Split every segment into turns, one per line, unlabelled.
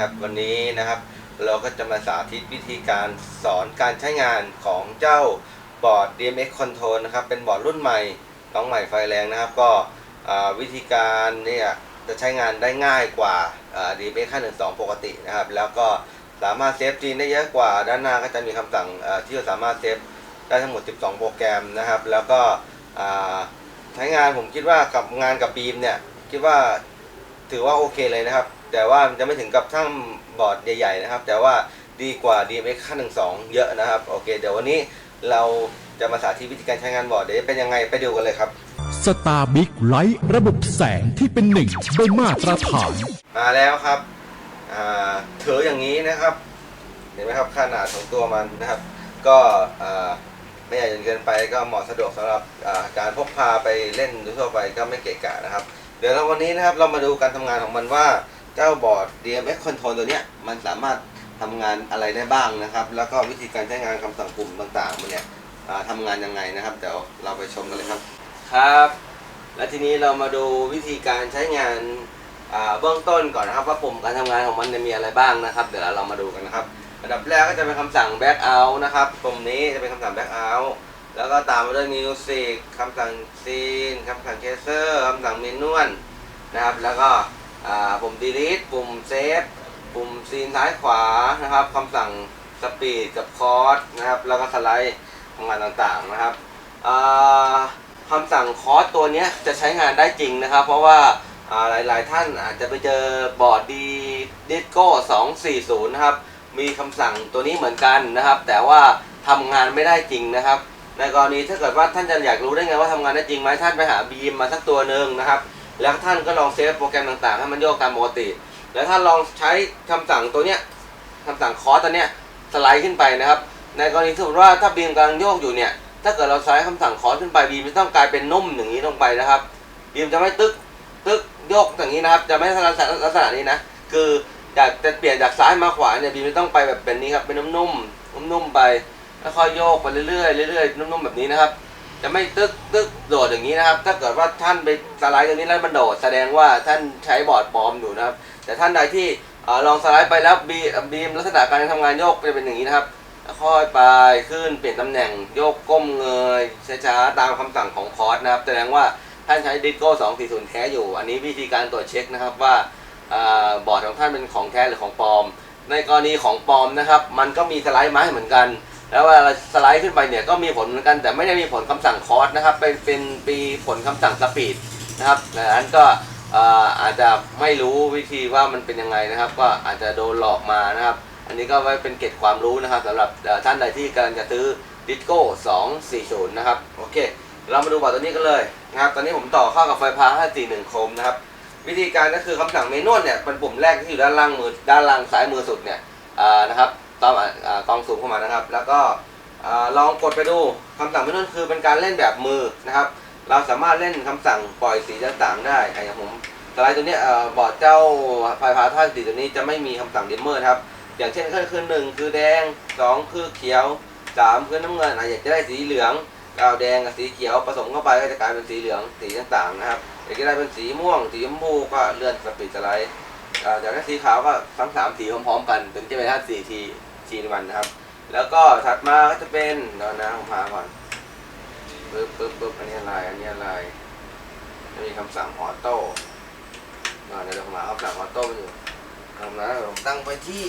นะครับ วันนี้นะครับ เราก็จะมาสาธิตวิธีการสอนการใช้งานของเจ้าบอร์ด DMX Control นะครับ เป็นบอร์ดรุ่นใหม่น้องใหม่ไฟแรงนะครับ ก็วิธีการเนี่ยจะใช้งานได้ง่ายกว่าอ่า DMX 512 ปกตินะครับ แล้วก็สามารถเซฟจีนได้เยอะกว่า ด้านหน้าก็จะมีคำสั่งที่จะสามารถเซฟได้ทั้งหมด 12 โปรแกรมนะครับ แล้วก็ใช้งานผมคิดว่ากับงานกับบีมเนี่ยคิดว่าถือว่าโอเคเลยนะครับ แต่ว่ามันจะไม่ถึงกับทั้งบอร์ดใหญ่ๆนะครับ แต่ว่าดีกว่า DMX 512เยอะนะครับ โอเค เดี๋ยววันนี้เราจะมาสาธิตวิธีการใช้งานบอร์ดเดี๋ยวจะเป็นยังไงไปดูกันเลยครับ
สตาร์บิ๊กไลท์ระบบแสงที่เป็นหนึ่งได้มาตรฐาน
มาแล้วครับอ่าถืออย่างนี้นะครับ เห็นไหมครับขนาดของตัวมันนะครับ ก็อ่าไม่ใหญ่จนเกินไปก็เหมาะสะดวกสำหรับอ่าการพกพาไปเล่นทั่วไปก็ไม่เกะกะนะครับ เดี๋ยวเราวันนี้นะครับเรามาดูการทำงานของมันว่า เจ้าบอร์ด DMX Control ตัวเนี้ยมันสามารถทำงานอะไรได้บ้างนะครับ แล้วก็วิธีการใช้งานคำสั่งปุ่มต่างๆมันเนี่ยอ่าทำงานยังไงนะครับ เดี๋ยวเราไปชมกันเลยครับ ครับ และทีนี้เรามาดูวิธีการใช้งานอ่าเบื้องต้นก่อนนะครับ ว่าปุ่มการทำงานของมันจะมีอะไรบ้างนะครับ เดี๋ยวเรามาดูกันนะครับอันดับแรกก็จะเป็นคำสั่ง back out นะครับปุ่มนี้จะเป็นคำสั่ง back out แล้วก็ตามมาด้วย music คำสั่ง scene คำสั่ง caser คำสั่ง manual นะครับ แล้วก็ ปุ่ม delete ปุ่ม save ปุ่ม scene ซ้ายขวานะครับคำสั่ง speed กับ chord นะครับแล้วก็สไลด์ทำงานต่างๆนะครับอ่าคำสั่งคอร์สตัวนี้จะใช้งานได้จริงนะครับ เพราะว่าอ่าหลายๆท่านอาจจะไปเจอบอร์ดดีดิสโก้240 นะครับ มีคำสั่งตัวนี้เหมือนกันนะครับ แต่ว่าทำงานไม่ได้จริงนะครับ ในกรณีถ้าเกิดว่าท่านจะอยากรู้ได้ไงว่าทำงานได้จริงไหมท่านไปหาบีมมาสักตัวหนึ่งนะครับ แล้วท่านก็ลองเซฟโปรแกรมต่างๆให้มันโยกตามปกติ แล้วท่านลองใช้คำสั่งตัวเนี้ยคำสั่งคอร์สตัวเนี้ยสไลด์ขึ้นไปนะครับ ในกรณีสมมติว่าถ้าบีมกำลังโยกอยู่เนี่ย ถ้าเกิดเราใช้คำสั่งคอร์สขึ้นไปบีมจะต้องกลายเป็นนุ่มอย่างนี้ลงไปนะครับบีมจะไม่ตึกตึกโยกอย่างนี้นะครับ จะไม่ลักษณะลักษณะนี้นะ คืออยากจะเปลี่ยนจากซ้ายมาขวาเนี่ยบีมจะต้องไปแบบเป็นนี้ครับเป็นนุ่มๆนุ่มๆไปแล้วค่อยโยกไปเรื่อยๆเรื่อยๆนุ่มๆแบบนี้นะครับ จะไม่ตึกตึกโดดอย่างนี้นะครับ ถ้าเกิดว่าท่านไปสไลด์ตรงนี้แล้วมันโดดแสดงว่าท่านใช้บอร์ดปลอมอยู่นะครับ แต่ท่านใดที่ลองสไลด์ไปแล้วบีบีมลักษณะการทำงานโยกจะเป็นอย่างนี้นะครับแล้วค่อยไปขึ้นเปลี่ยนตำแหน่งโยกก้มเงยช้าๆตามคำสั่งของคอร์สนะครับ แสดงว่าท่านใช้ดิสโก้240 แท้อยู่ อันนี้วิธีการตรวจเช็คนะครับว่าบอร์ดของท่านเป็นของแท้หรือของปลอม ในกรณีของปลอมนะครับ มันก็มีสไลด์ไม้เหมือนกัน แล้วเวลาเราสไลด์ขึ้นไปเนี่ยก็มีผลเหมือนกันแต่ไม่ได้มีผลคำสั่งคอร์สนะครับ เป็นเป็นปีผลคำสั่งสปีดนะครับดังนั้นก็อาจจะไม่รู้วิธีว่ามันเป็นยังไงนะครับ ก็อาจจะโดนหลอกมานะครับ อันนี้ก็ไว้เป็นเกร็ดความรู้นะครับสำหรับท่านใดที่กำลังจะซื้อดิสโก้240 นะครับ โอเค เรามาดูบอร์ดตัวนี้กันเลยนะครับ ตอนนี้ผมต่อเข้ากับไฟฟ้า 541 โคมนะครับ วิธีการก็คือคำสั่งเมนูเนี่ยเป็นปุ่มแรกที่อยู่ด้านล่างมือด้านล่างซ้ายมือสุดเนี่ยนะครับ ตอนอ่ากองสูงเข้ามานะครับ แล้วก็ลองกดไปดูคำสั่งเมนูคือเป็นการเล่นแบบมือนะครับ เราสามารถเล่นคำสั่งปล่อยสีต่างๆได้อะอย่างผมสไลด์ตัวนี้เบอร์ดเจ้าไฟฟ้าท่าสีตัวนี้จะไม่มีคำสั่งดิมเมอร์ครับ อย่างเช่นก็คือหนึ่งคือแดงสองคือเขียวสามคือน้ำเงินอะอยากจะได้สีเหลืองก็เอาแดงกับสีเขียวผสมเข้าไปก็จะกลายเป็นสีเหลืองสีต่างๆนะครับอยากจะได้เป็นสีม่วงสีชมพูก็เลื่อนสปีดสไลด์อ่าอยากได้สีขาวก็ทั้งสามสีพร้อมๆกันถึงจะเป็นธาสี่ที ทีนวันนะครับ แล้วก็ถัดมาก็จะเป็นเดี๋ยวนะผมพาก่อนปึ๊บปึ๊บปึ๊บอันนี้อะไรอันนี้อะไรจะมีคำสั่งออโต้อ่าเดี๋ยวผมหาคำสั่งออโต้ไปอยู่ทำนะเดี๋ยวผมตั้งไปที่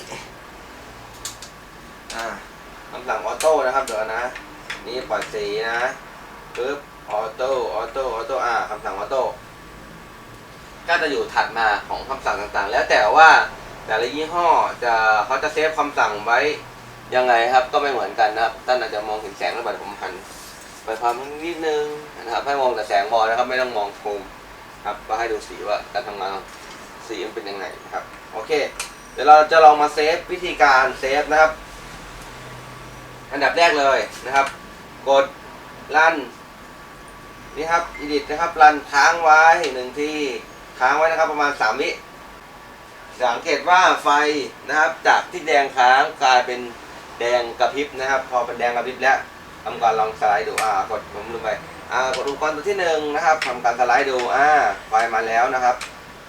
อ่าคำสั่งออโต้นะครับเดี๋ยวนะ นี่ปล่อยสีนะปึ๊บออโต้ออโต้ออโต้อ่าคำสั่งออโต้ก็จะอยู่ถัดมาของคำสั่งต่างๆ แล้วแต่ว่า แต่ละยี่ห้อจะเขาจะเซฟคำสั่งไว้ยังไงครับก็ไม่เหมือนกันนะครับท่านอาจจะมองเห็นแสงแล้วแบบผมหันไปพามันนิดนึงนะครับให้มองแต่แสงบอลนะครับไม่ต้องมองโคมครับก็ให้ดูสีว่าการทำงานสีมันเป็นยังไงนะครับโอเค เดี๋ยวเราจะลองมาเซฟวิธีการเซฟนะครับ อันดับแรกเลยนะครับ กดรันนี่ครับอีดิทนะครับรันค้างไว้หนึ่งที่ค้างไว้นะครับประมาณ3วิ สังเกตว่าไฟนะครับจากที่แดงค้างกลายเป็นแดงกระพริบนะครับ พอเป็นแดงกระพริบแล้วทำการลองสไลด์ดูอ่ากดผมลืมไปอ่ากดอุปกรณ์ตัวที่หนึ่งนะครับทำการสไลด์ดูอ่าไฟมาแล้วนะครับ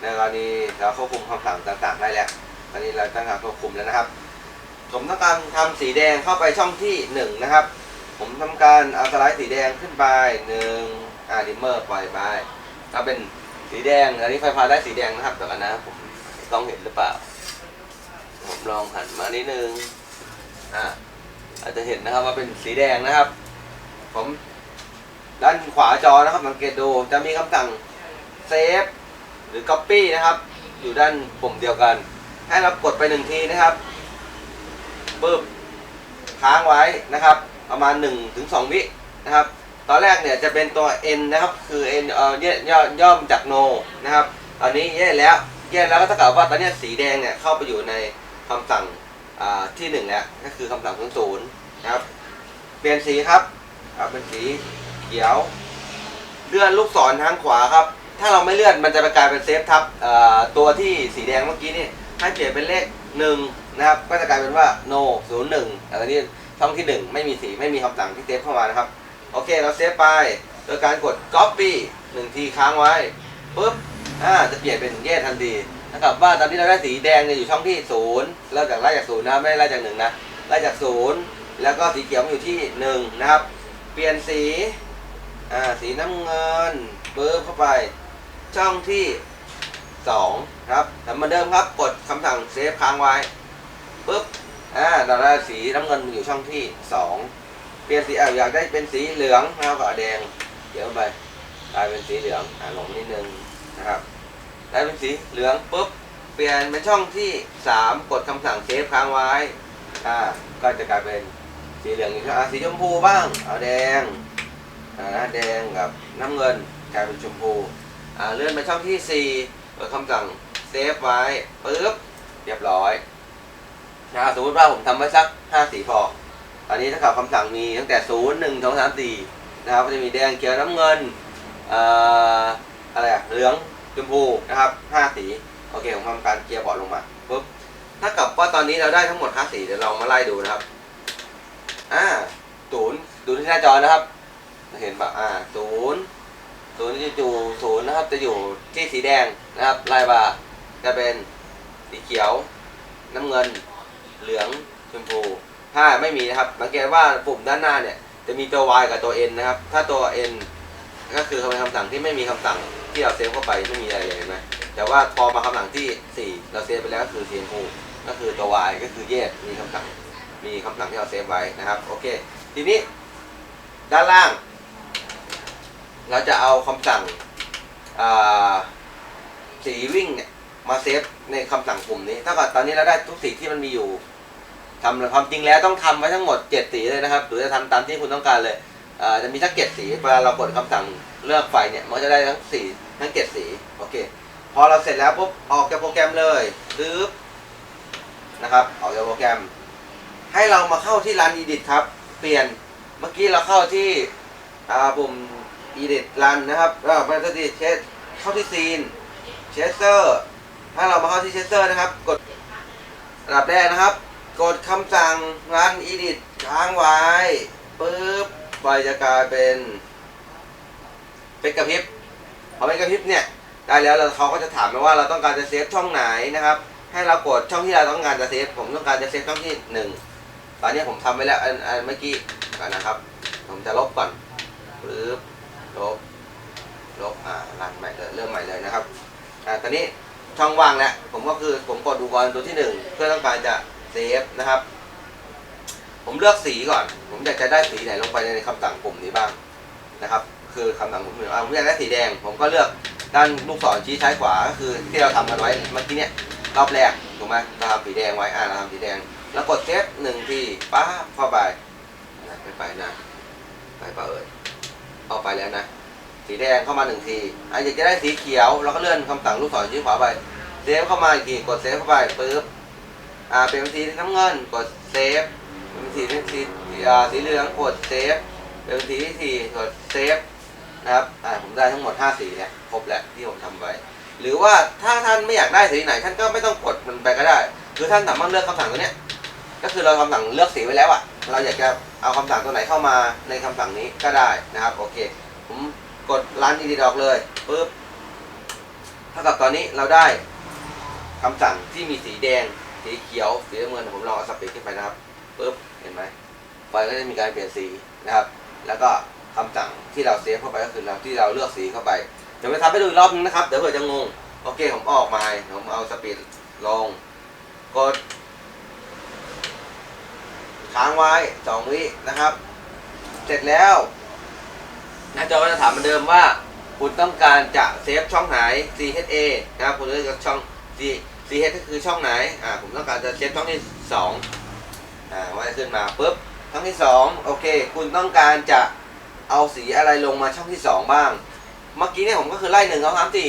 ในกรณีเราควบคุมคำสั่งต่างๆได้แล้วตอนนี้เราตั้งการควบคุมแล้วนะครับ ผมต้องการทำสีแดงเข้าไปช่องที่หนึ่งนะครับ ผมทำการเอาสไลด์สีแดงขึ้นไปหนึ่งอ่าดิมเมอร์ปล่อยไปถ้าเป็นสีแดงอันนี้ไฟฟ้าได้สีแดงนะครับเดี๋ยวกันนะผม ต้องเห็นหรือเปล่า ผมลองหันมานิดนึง อ่าอาจจะเห็นนะครับว่าเป็นสีแดงนะครับ ผมด้านขวาจอนะครับสังเกตดูจะมีคำสั่งเซฟหรือ Copy นะครับ อยู่ด้านปุ่มเดียวกัน ให้เรากดไปหนึ่งทีนะครับปึ๊บค้างไว้นะครับ ประมาณ1ถึงวินะครับ ตอนแรกเนี่ยจะเป็นตัว n นะครับ คือ n เอ่อย่อย่อมจาก no นะครับ ตอนนี้แย่แล้ว แย่แล้วก็เท่ากับว่าตอนนี้สีแดงเนี่ยเข้าไปอยู่ในคำสั่งที่หนึ่งแล้วก็คือคำสั่งศูนย์นะครับเปลี่ยนสีครับครับเป็นสีเขียว เลื่อนลูกศรทางขวาครับ ถ้าเราไม่เลื่อนมันจะไปกลายเป็นเซฟทับตัวที่สีแดงเมื่อกี้นี่ให้เปลี่ยนเป็นเลขหนึ่งนะครับ ก็จะกลายเป็นว่า no ศูนย์หนึ่งแต่ตอนนี้ช่องที่หนึ่งไม่มีสีไม่มีคำสั่งที่เซฟเข้ามานะครับ โอเคเราเซฟไป โดยการกด copy หนึ่งทีค้างไว้ปุ๊บ อ่าจะเปลี่ยนเป็นเย่ทันทีนะครับว่าตอนนี้เราได้สีแดงเนี่ยอยู่ช่องที่ศูนย์เริ่มจากไล่จากศูนย์นะไม่ได้ไล่จากหนึ่งนะไล่จากศูนย์แล้วก็สีเขียวมันอยู่ที่หนึ่งนะครับ เปลี่ยนสีอ่าสีน้ำเงินปุ๊บเข้าไป ช่องที่สองครับแต่เหมือนเดิมครับกดคำสั่งเซฟค้างไว้ปุ๊บอ่าเราได้สีน้ำเงินอยู่ช่องที่สองเปลี่ยนสีอะอยากได้เป็นสีเหลืองนะครับกับแดงเดี๋ยวไปกลายเป็นสีเหลืองอ่าลงนิดนึง นะครับ ได้เป็นสีเหลืองปุ๊บ เปลี่ยนเป็นช่องที่สามกดคำสั่งเซฟค้างไว้ อ่า ก็จะกลายเป็นสีเหลืองอีกอะสีชมพูบ้าง เอาแดง อ่านะแดงกับน้ำเงินกลายเป็นชมพู อ่า เลื่อนไปช่องที่สี่กดคำสั่งเซฟไว้ปุ๊บ เรียบร้อยนะสมมติว่าผมทำไว้สักห้าสีพอ ตอนนี้ถ้ากับคำสั่งมีตั้งแต่ 0 1 2 3 4นะครับก็จะมีแดงเขียวน้ำเงิน อ่ออะไรอะเหลือง ชมพูนะครับ5สีโอเคผมทำการเกียร์บอร์ดลงมาปุ๊บถ้ากับว่าตอนนี้เราได้ทั้งหมด5สีเดี๋ยวเรามาไล่ดูนะครับอ่าศูนย์ดูที่หน้าจอนะครับ เห็นปะอ่าศูนย์ศูนย์จะอยู่ศูนย์นะครับ จะอยู่ที่สีแดงนะครับไล่มาจะเป็นสีเขียว น้ำเงิน เหลืองชมพูถ้าไม่มีนะครับสังเกตว่าปุ่มด้านหน้าเนี่ยจะมีตัว Y กับตัว N นะครับ ถ้าตัว N ก็คือเป็นคำสั่งที่ไม่มีคำสั่ง ที่เราเซฟเข้าไปไม่มีอะไรเลยเห็นไหมแต่ว่าพอมาคำสั่งที่ 4 เราเซฟไปแล้วก็คือ CMU ก็คือตัว Y ก็คือ yes มีคำสั่งมีคำสั่งที่เราเซฟไว้นะครับโอเค ทีนี้ด้านล่าง เราจะเอาคำสั่งสีวิ่งเนี่ยมาเซฟในคำสั่งปุ่มนี้ถ้ากับตอนนี้เราได้ทุกสีที่มันมีอยู่ทำความจริงแล้วต้องทำไว้ทั้งหมด 7 สีเลยนะครับ หรือจะทำตามที่คุณต้องการเลยจะมีทั้ง7สีเวลาเรากดคำสั่ง เลือกไฟเนี่ยมันจะได้ทั้งสีทั้ง7สีโอเคพอเราเสร็จแล้วปุ๊บออกจากโปรแกรมเลยปึ๊บนะครับออกจากโปรแกรม ให้เรามาเข้าที่ร้าน Edit ครับ เปลี่ยนเมื่อกี้เราเข้าที่อ่าปุ่ม Edit รันนะครับแล้วไปที่เชสเข้าที่ซีนเชสเซอร์ถ้าเรามาเข้าที่เชสเซอร์นะครับ กดระดับแรกนะครับ กดคำสั่งรัน edit ค้างไว้ปุ๊บไฟจะกลายเป็น เป็นกระพริบพอเป็นกระพริบเนี่ยได้แล้วเราเขาก็จะถามมาว่าเราต้องการจะเซฟช่องไหนนะครับ ให้เรากดช่องที่เราต้องการจะเซฟผมต้องการจะเซฟช่องที่หนึ่งตอนนี้ผมทำไว้แล้วอันอันเมื่อกี้ก่อนนะครับ ผมจะลบก่อนปุ๊บลบลบอ่ารันใหม่เลยเริ่มใหม่เลยนะครับอ่าตอนนี้ช่องว่างแล้วผมก็คือผมกดดูก่อนตัวที่หนึ่งเพื่อต้องการจะเซฟนะครับ ผมเลือกสีก่อน ผมอยากจะได้สีไหนลงไปในคำสั่งปุ่มนี้บ้างนะครับ คือคำสั่งปุ่มนี้อ่าผมอยากได้สีแดง ผมก็เลือกด้านลูกศรชี้ซ้ายขวาก็คือที่เราทำกันไว้เมื่อกี้เนี่ยรอบแรกถูกไหมเราทำสีแดงไว้อ่าเราทำสีแดง แล้วกดเซฟหนึ่งทีป้าบเข้าไปนะไปไปนะไปเปิดเข้าไปแล้วนะสีแดงเข้ามาหนึ่งทีอะอยากจะได้สีเขียวเราก็เลื่อนคำสั่งลูกศรชี้ขวาไปเซฟเข้ามาอีกทีกดเซฟเข้าไปปึ๊บอ่าเป็นสีน้ำเงินกดเซฟเป็นสีสีอ่าสีเหลืองกดเซฟเป็นสีที่สี่กดเซฟ นะครับอ่าผมได้ทั้งหมด5สีเนี่ยครบแล้วที่ผมทำไว้ หรือว่าถ้าท่านไม่อยากได้สีไหน ท่านก็ไม่ต้องกดมันไปก็ได้ คือท่านสามารถเลือกคำสั่งตัวเนี้ยก็คือเราคำสั่งเลือกสีไว้แล้วอะเราอยากจะเอาคำสั่งตัวไหนเข้ามาในคำสั่งนี้ก็ได้นะครับโอเค ผมกดรันอีดิออกเลยปุ๊บเท่ากับตอนนี้เราได้คำสั่งที่มีสีแดง สีเขียว สีน้ำเงินผมลองเอาสปีดขึ้นไปนะครับปุ๊บเห็นไหมไฟก็จะมีการเปลี่ยนสีนะครับ แล้วก็ คำสั่งที่เราเซฟเข้าไปก็คือเราที่เราเลือกสีเข้าไปเดี๋ยวไปทำให้ดูอีกรอบนึงนะครับเดี๋ยวเผื่อจะงงโอเคผมออกมาผมเอาสปีดลงกดค้างไว้สองวินะครับ เสร็จแล้วหน้าจอก็จะถามเหมือนเดิมว่า คุณต้องการจะเซฟช่องไหน CHA นะครับคุณเลือกช่อง C CH ก็คือช่องไหนอ่าผมต้องการจะเซฟช่องที่สองอ่าว่าจะขึ้นมาปุ๊บช่องที่สองโอเค คุณต้องการจะ เอาสีอะไรลงมาช่องที่สองบ้าง เมื่อกี้เนี่ยผมก็คือไล่หนึ่งสองสามสี่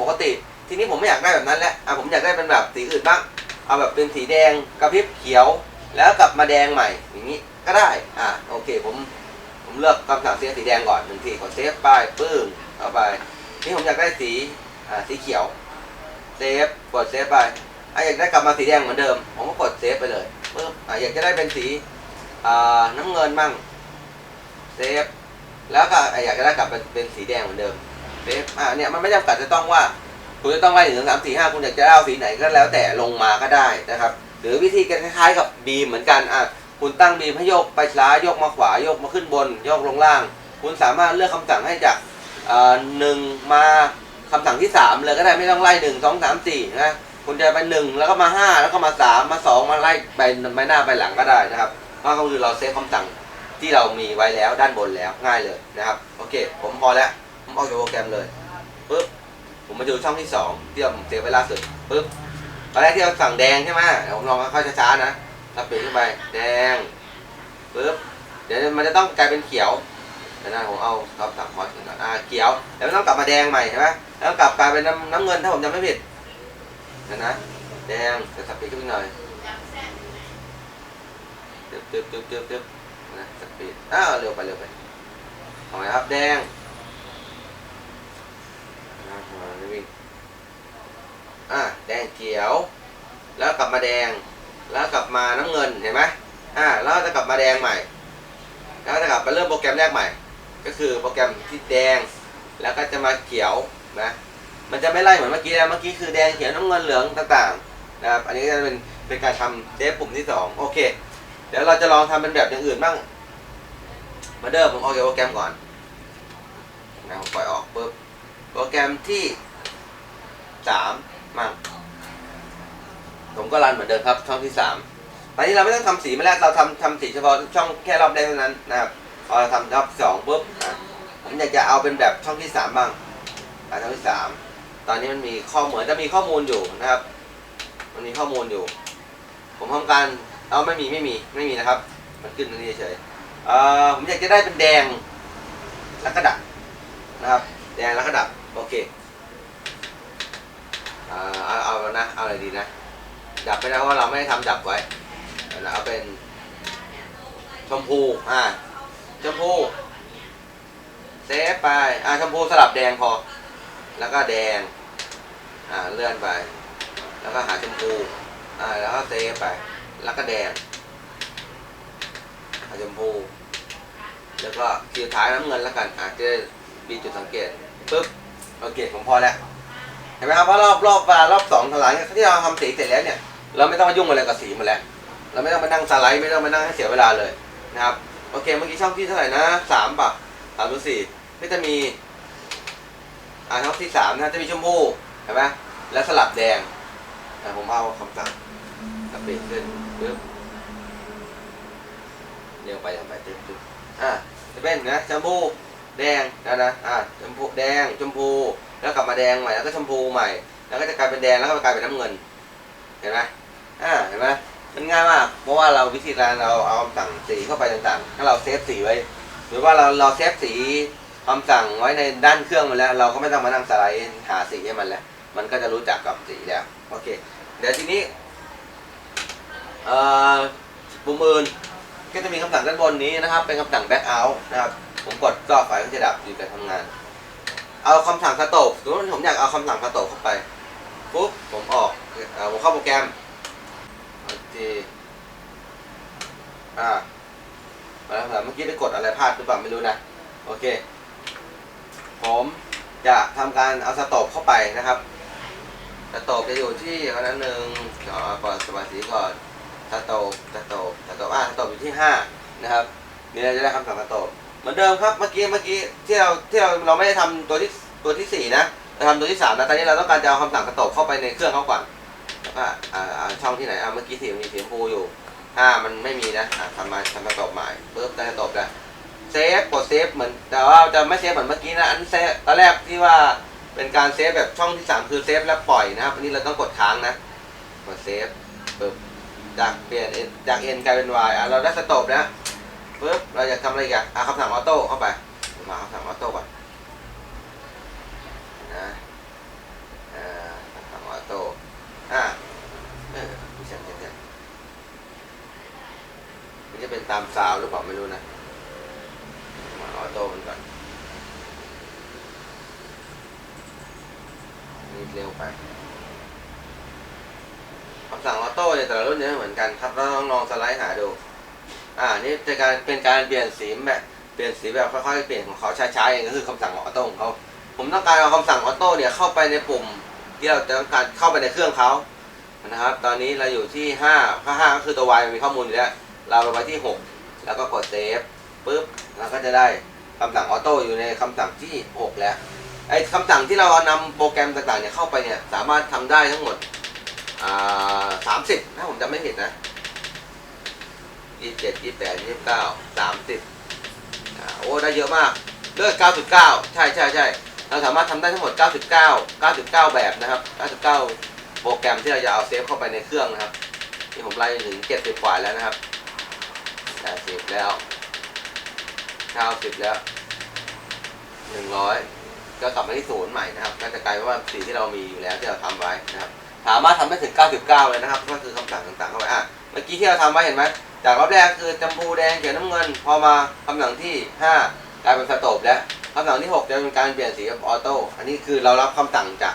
ปกติ ทีนี้ผมไม่อยากได้แบบนั้นแล้วอะผมอยากได้เป็นแบบสีอื่นบ้าง เอาแบบเป็นสีแดงกระพริบเขียว แล้วกลับมาแดงใหม่ อย่างนี้ก็ได้ อะโอเค ผมผมเลือกคำสั่งเซฟสีแดงก่อนหนึ่งทีกดเซฟไปปึ้งเข้าไป นี่ผมอยากได้สีอ่าสีเขียวเซฟกดเซฟไปอะอยากได้กลับมาสีแดงเหมือนเดิม ผมก็กดเซฟไปเลยปึ๊บอะอยากจะได้เป็นสีอ่าน้ำเงินมั่งเซฟ แล้วก็อยากจะได้กลับเป็นสีแดงเหมือนเดิมเซฟอะเนี่ยมันไม่จำกัดจะต้องว่าคุณจะต้องไล่หนึ่งสองสามสี่ห้าคุณอยากจะเอาสีไหนก็แล้วแต่ลงมาก็ได้นะครับ หรือวิธีการคล้ายๆกับบีมเหมือนกันอะคุณตั้งบีมให้โยกไปซ้ายโยกมาขวาโยกมาขึ้นบนโยกลงล่าง คุณสามารถเลือกคำสั่งให้จากเอ่อหนึ่งมาคำสั่งที่สามเลยก็ได้ไม่ต้องไล่หนึ่งสองสามสี่นะคุณจะไปหนึ่งแล้วก็มาห้าแล้วก็มาสามมาสองมาไล่ไปไปหน้าไปหลังก็ได้นะครับก็คือเราเซฟคำสั่ง ที่เรามีไว้แล้วด้านบนแล้วง่ายเลยนะครับโอเค ผมพอแล้วผมออกจากโปรแกรมเลยปุ๊บผมมาดูช่องที่สองที่ผมเซฟไว้ล่าสุดปุ๊บตอนแรกที่เราสั่งแดงใช่ไหมเดี๋ยวผมลองค่อยๆช้าๆนะถ้าเปลี่ยนขึ้นไปแดงปุ๊บเดี๋ยวมันจะต้องกลายเป็นเขียวเดี๋ยวนะผมเอาครับสั่งคอร์สก่อนอ่าเขียวแล้วมันต้องกลับมาแดงใหม่ใช่ไหมแล้วกลับกลายเป็นน้ำน้ำเงินถ้าผมจำไม่ผิดเดี๋ยวนะแดงจะสปีดขึ้นหน่อยตึ๊บตึ๊บตึ๊บตึ๊บตึ๊บ ปีดอ้าวเร็วไปเร็วไปเอาไหมครับแดงอ่าวิ่งอะแดงเขียว แล้วกลับมาแดง แล้วกลับมาน้ำเงินเห็นไหมอ่าแล้วจะกลับมาแดงใหม่ แล้วจะกลับมาเริ่มโปรแกรมแรกใหม่ ก็คือโปรแกรมที่แดง แล้วก็จะมาเขียวนะ มันจะไม่ไล่เหมือนเมื่อกี้นะเมื่อกี้คือแดงเขียวน้ำเงินเหลืองต่างๆนะครับอันนี้ก็จะเป็นเป็นการทำเดฟปุ่มที่สองโอเค เดี๋ยวเราจะลองทำเป็นแบบอย่างอื่นบ้าง มาเดิมผมออกจากโปรแกรมก่อนนะผมปล่อยออกปุ๊บโปรแกรมที่สามมั่งผมก็รันเหมือนเดิมครับ ช่องที่สามตอนนี้เราไม่ต้องทำสีมาแล้วเราทำทำสีเฉพาะช่องแค่รอบแรกเท่านั้นนะครับพอเราทำรอบสองปุ๊บอะผมอยากจะเอาเป็นแบบช่องที่สามบ้างช่องที่สามตอนนี้มันมีข้อเหมือนจะมีข้อมูลอยู่นะครับ มันมีข้อมูลอยู่ ผมทำการเอาไม่มีไม่มีไม่มีนะครับ มันขึ้นตรงนี้เฉย เอ่อผมอยากจะได้เป็นแดงแล้วก็ดับนะครับ แดงแล้วก็ดับโอเคอ่าเอาเอานะเอาอะไรดีนะ ดับไม่ได้เพราะว่าเราไม่ได้ทำดับไว้เอานะเอาเป็นชมพูอ่าชมพูเซฟไปอ่าชมพูสลับแดงพอ แล้วก็แดงอ่าเลื่อนไป แล้วก็หาชมพูอ่าแล้วก็เซฟไป แล้วก็แดง ชมพู แล้วก็ทีสุดท้ายน้ำเงินแล้วกันอาจจะมีจุดสังเกตปึ๊บโอเคผมพอแล้วเห็นไหมครับว่ารอบรอบเวลารอบสองหลังที่เราทำสีเสร็จแล้วเนี่ย เราไม่ต้องมายุ่งอะไรกับสีมันแล้วเราไม่ต้องมานั่งสไลด์ไม่ต้องมานั่งให้เสียเวลาเลยนะครับโอเคเมื่อกี้ช่องที่เท่าไหร่นะสามป่ะสามหรือสี่ก็จะมีอ่าช่องที่สามนะจะมีชมพูเห็นไหมแล้วสลับแดงแต่ผมเอาคำสั่งสปีดขึ้นปึ๊บ เร็วไปเร็วไปตึ๊บตึ๊บอ่าจะเป็นนะชมพูแดงนะนะอ่าชมพูแดงชมพูแล้วกลับมาแดงใหม่แล้วก็ชมพูใหม่ แล้วก็จะกลายเป็นแดงแล้วก็กลายเป็นน้ำเงินเห็นไหมอ่าเห็นไหมมันง่ายมากเพราะว่าเราวิธีการเราเอาคำสั่งสีเข้าไปต่างๆถ้าเราเซฟสีไว้ หรือว่าเราเราเซฟสีคำสั่งไว้ในด้านเครื่องมันแล้ว เราก็ไม่ต้องมานั่งสไลด์หาสีให้มันแล้ว มันก็จะรู้จักกับสีแล้วโอเค เดี๋ยวทีนี้เอ่อปุ่มอื่น ก็จะมีคำสั่งด้านบนนี้นะครับ เป็นคำสั่ง back out นะครับ ผมกดก็ไฟก็จะดับอยู่การทำงาน เอาคำสั่งสโตบสมมติผมอยากเอาคำสั่งสโตบเข้าไป ปุ๊บ ผมออกเออผมเข้าโปรแกรมโอเคอ่ามาแล้วครับเมื่อกี้ไปกดอะไรพลาดหรือเปล่าไม่รู้นะ โอเค ผมจะทำการเอาสโตบเข้าไปนะครับสโตบจะอยู่ที่อันนั้นหนึ่งขอเปิดสมาธิก่อน สโตบสโตบสโตอะสโตอยู่ที่ห้านะครับนี่เราจะได้คำสั่งสโตเหมือนเดิมครับเมื่อกี้เมื่อกี้ที่เราที่เราเราไม่ได้ทำตัวที่ตัวที่สี่นะเราทำตัวที่สามนะตอนนี้เราต้องการจะเอาคำสั่งสโตเข้าไปในเครื่องเขาก่อนแล้วก็อ่าอ่าช่องที่ไหนอะเมื่อกี้สีมีสีชมพูอยู่ห้ามันไม่มีนะอะทำมาทำสโตใหม่ปุ๊บได้สโตบแล้วเซฟกดเซฟเหมือนแต่ว่าจะไม่เซฟเหมือนเมื่อกี้นะอันเซฟตอนแรกที่ว่าเป็นการเซฟแบบช่องที่ 3 คือเซฟแล้วปล่อยนะครับอันนี้เราต้องกดค้างนะ กดเซฟปึ๊บ จากเปลี่ยน N จาก N กลายเป็น Y อะเราได้สต็อปแล้วปึ๊บเราจะทำอะไรอีกันอะคำสั่งออโต้เข้าไปมาคำสั่งออโต้ก่อนนะอ่าคำสั่งออโต้อะเออมีเสียงเสียงเสียงมันจะเป็นตามซาวหรือเปล่าไม่รู้นะมาออโต้มันก่อนนี่เร็วไปำสั่งออโต้เนี่ยแต่ละรุ่นจะไม่เหมือนกันครับเราต้องลองสไลด์หาดู อ่า นี่จะการเป็นการเปลี่ยนสีแบบเปลี่ยนสีแบบค่อยๆเปลี่ยนของเขาช้าๆเองก็คือคำสั่งออโต้ของเขาผมต้องการเอาคำสั่งออโต้เนี่ยเข้าไปในปุ่มที่เราจะต้องการเข้าไปในเครื่องเขานะครับ ตอนนี้เราอยู่ที่5ข้อ5ก็คือตัว Y มันมีข้อมูลอยู่แล้วเราไปไว้ที่ 6 แล้วก็กดเซฟปุ๊บเราก็จะได้คำสั่งออโต้อยู่ในคำสั่งที่ 6 แล้วไอ้คำสั่งที่เรานำโปรแกรมต่างๆเนี่ยเข้าไปเนี่ยสามารถทำได้ทั้งหมด สามสิบถ้าผมจำไม่ผิดนะยี่สิบเจ็ดยี่สิบแปดยี่สิบเก้าสามสิบอ่าโอ้ได้เยอะมากเลือกเก้าจุดเก้าใช่ใช่ใช่เราสามารถทำได้ทั้งหมด 99 99 แบบนะครับ 99 โปรแกรมที่เราจะเอาเซฟเข้าไปในเครื่องนะครับนี่ผมไล่ถึง 70กว่าแล้วนะครับ80แล้ว 90 แล้ว 100 ก็กลับมาที่ศูนย์ใหม่นะครับก็จะกลายเป็นว่าสีที่เรามีอยู่แล้วที่เราทำไว้นะครับ สามารถทำได้ถึง 99 เลยนะครับ ก็คือคำสั่งต่างๆเข้าไปอะเมื่อกี้ที่เราทำไว้เห็นไหมจากรอบแรกคือจำพูแดงเขียวน้ำเงิน พอมาคำสั่งที่ 5 กลายเป็นสโตบแล้วคำสั่งที่ 6 จะเป็นการเปลี่ยนสีแบบออโต้อันนี้คือเรารับคำสั่งจาก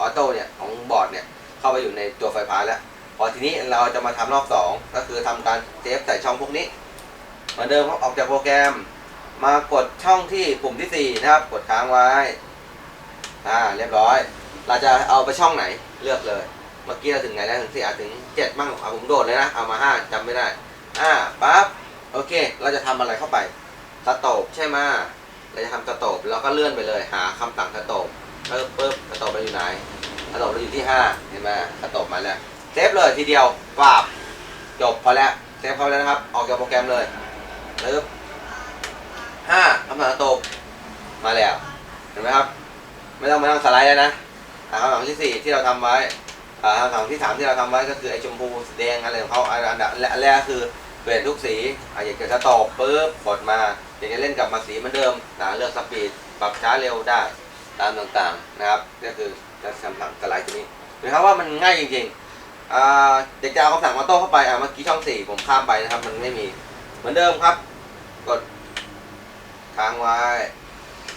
ออโต้เนี่ยของบอร์ดเนี่ยเข้าไปอยู่ในตัวไฟฟ้าแล้ว พอทีนี้เราจะมาทำรอบ2ก็คือทำการเซฟใส่ช่องพวกนี้เหมือนเดิมครับออกจากโปรแกรม มากดช่องที่ปุ่มที่ 4 นะครับ กดค้างไว้อ่าเรียบร้อย เราจะเอาไปช่องไหนเลือกเลย เมื่อกี้เราถึงไหนแล้วถึงสี่อะถึงเจ็ดมั่งเอาผมโดดเลยนะ เอามาห้าจำไม่ได้อ่าปั๊บโอเค เราจะทำอะไรเข้าไปสโตบใช่ไหมเราจะทำสโตบแล้วก็เลื่อนไปเลย หาคำสั่งสโตบปึ๊บปึ๊บสโตบเราอยู่ไหนสโตบเราอยู่ที่ห้าเห็นไหมสโตบมาแล้วเซฟเลยทีเดียวปาบจบพอแล้วเซฟเขาแล้วนะครับ ออกจากโปรแกรมเลยปึ๊บห้าคำสั่งสโตบมาแล้วเห็นไหมครับ ไม่ต้องมานั่งสไลด์แล้วนะอ่าคำสั่งที่สี่ที่เราทำไว้ อ่าคำสั่งที่สามที่เราทำไว้ก็คือไอ้ชมพูแดงอะไรของเขาอันดับอันแรกคือเปลี่ยนทุกสีอาอยากจะตอปปุ๊บกดมาอยากจะเล่นกลับมาสีเหมือนเดิมนะเลือกสปีดปรับช้าเร็วได้ตามต่างๆนะครับก็คือจะคำสั่งสไลด์ตัวนี้เห็นครับว่ามันง่ายจริงๆอ่าอยากจะเอาคำสั่งออโต้เข้าไปอ่าเมื่อกี้ช่องสี่ผมข้ามไปนะครับ มันไม่มีเหมือนเดิมครับ กดค้างไว้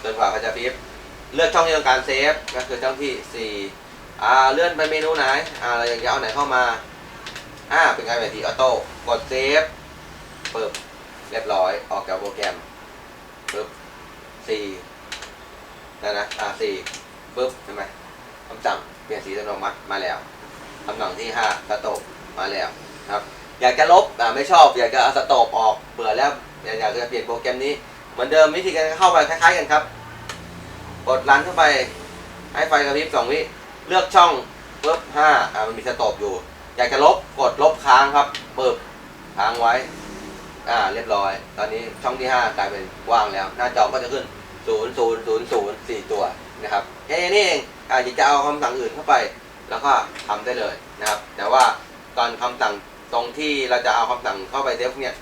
จนกว่าเขาจะพริบเลือกช่องที่ต้องการเซฟก็คือช่องที่สี่ อ่าเลื่อนไปเมนูไหนอ่าเราอยากจะเอาไหนเข้ามาอ่าเป็นการแบบที่ออโต้กดเซฟปึ๊บเรียบร้อยออกจากโปรแกรมปึ๊บสี่นะนะอ่าสี่ปึ๊บเห็นไหมคำสั่งเปลี่ยนสีอัตโนมัติมาแล้วคำสั่งที่ห้าสโตปมาแล้วครับ อยากจะลบอ่าไม่ชอบ อยากจะเอาสโตปออกเบื่อแล้วอยากอยากจะเปลี่ยนโปรแกรมนี้เหมือนเดิมวิธีการเข้าไปคล้ายๆกันครับ กดรันเข้าไปให้ไฟกระพริบสองวิ เลือกช่องปุ๊บห้าอ่ามันมีสโตปอยู่ อยากจะลบกดลบค้างครับปึ๊บค้างไว้ อ่า เรียบร้อย ตอนนี้ช่องที่5กลายเป็นว่างแล้ว หน้าจอก็จะขึ้น0 0 0 0 4ตัวนะครับแค่นี้เองอ่าจะเอาคำสั่งอื่นเข้าไป แล้วก็ทำได้เลยนะครับ แต่ว่าตอนคำสั่งตรงที่เราจะเอาคำสั่งเข้าไปเซฟเนี่ย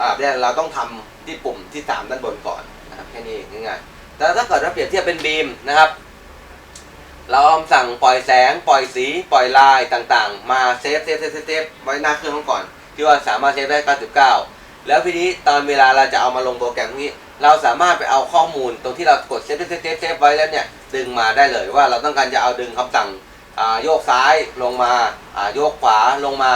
อ่าเนี่ยเราต้องทำที่ปุ่มที่ 3 ด้านบนก่อนนะครับแค่นี้ง่ายๆแต่ถ้าเกิดเราเปรียบเทียบเป็นบีมนะครับ เราเอาคำสั่งปล่อยแสงปล่อยสีปล่อยลายต่างๆ มาเซฟเซฟเซฟเซฟไว้หน้าเครื่องก่อน ที่ว่าสามารถเซฟได้ 99 แล้วทีนี้ตอนเวลาเราจะเอามาลงโปรแกรมพวกนี้ เราสามารถไปเอาข้อมูลตรงที่เรากดเซฟเซฟเซฟเซฟไว้แล้วเนี่ยดึงมาได้เลยว่าเราต้องการจะเอาดึงคำสั่งโยกซ้ายลงมาโยกขวาลงมา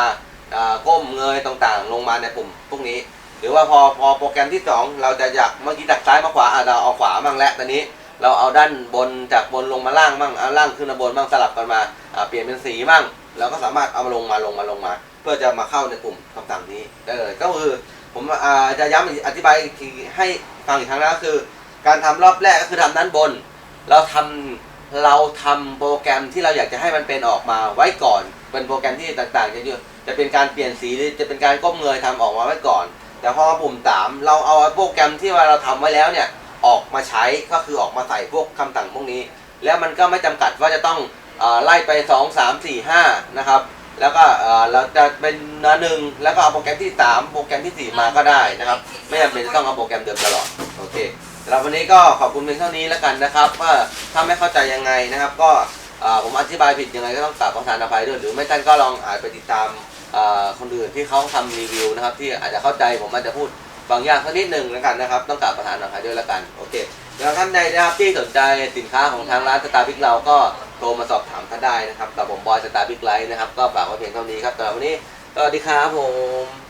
ก้มเงยต่างๆ ลงมาในปุ่มพวกนี้ หรือว่าพอพอโปรแกรมที่ 2 เราจะอยากเมื่อกี้จากซ้ายมาขวาเราเอาขวามั่งแล้วตอนนี้ เราเอาด้านบนจากบนลงมาล่างบ้างเอาล่างขึ้นมาบนบ้างสลับกันมาเปลี่ยนเป็นสีบ้างเราก็สามารถเอามาลงมาลงมาลงมา เพื่อจะมาเข้าในกลุ่มคำสั่งนี้ได้เลยก็คือผมอจะย้ำอีกอธิบายอีกทีให้ฟังอีกครั้งนะก็คือ การทำรอบแรกก็คือทำด้านบน เราทำเราทำโปรแกรมที่เราอยากจะให้มันเป็นออกมาไว้ก่อนเป็นโปรแกรมที่ต่างๆจะจะเป็นการเปลี่ยนสีจะเป็นการก้มเงยทำออกมาไว้ก่อน แต่พอมาปุ่มสามเราเอาโปรแกรมที่ว่าเราทำไว้แล้วเนี่ย ออกมาใช้ก็คือออกมาใส่พวกคำสั่งพวกนี้ แล้วมันก็ไม่จำกัดว่าจะต้องอ่อไล่ไป 2 3 4 5 นะครับ แล้วก็เราจะเป็นนื้อหนึ่งแล้วก็เอาโปรแกรมที่ 3 โปรแกรมทีสี่ 4 มาก็ได้นะครับ ไม่จำเป็นต้องเอาโปรแกรมเดิมตลอดโอเคสำหรับวันนี้ก็ขอบคุณเพียงเท่านี้แล้วกันนะครับว่าถ้าไม่เข้าใจยังไงนะครับ ก็ผมอธิบายผิดยังไงก็ต้องกราบขอทานอภัยด้วยหรือไม่ท่านก็ลองอ่านไปติดตามคนอื่นที่เขาทำรีวิวนะครับ ที่อาจจะเข้าใจผมอาจจะพูด บางอย่างสักนิดหนึ่งแล้วกันนะครับ ต้องกราบประธานอภัยด้วยแล้วกัน โอเคแล้วท่านใดนะครับที่สนใจสินค้าของทางร้านสตาร์บิกเราก็โทรมาสอบถามท่านได้นะครับกับผมบอยสตาร์บิกไลท์นะครับ ก็ฝากไว้เพียงเท่านี้ครับสำหรับวันนี้สวัสดีครับผม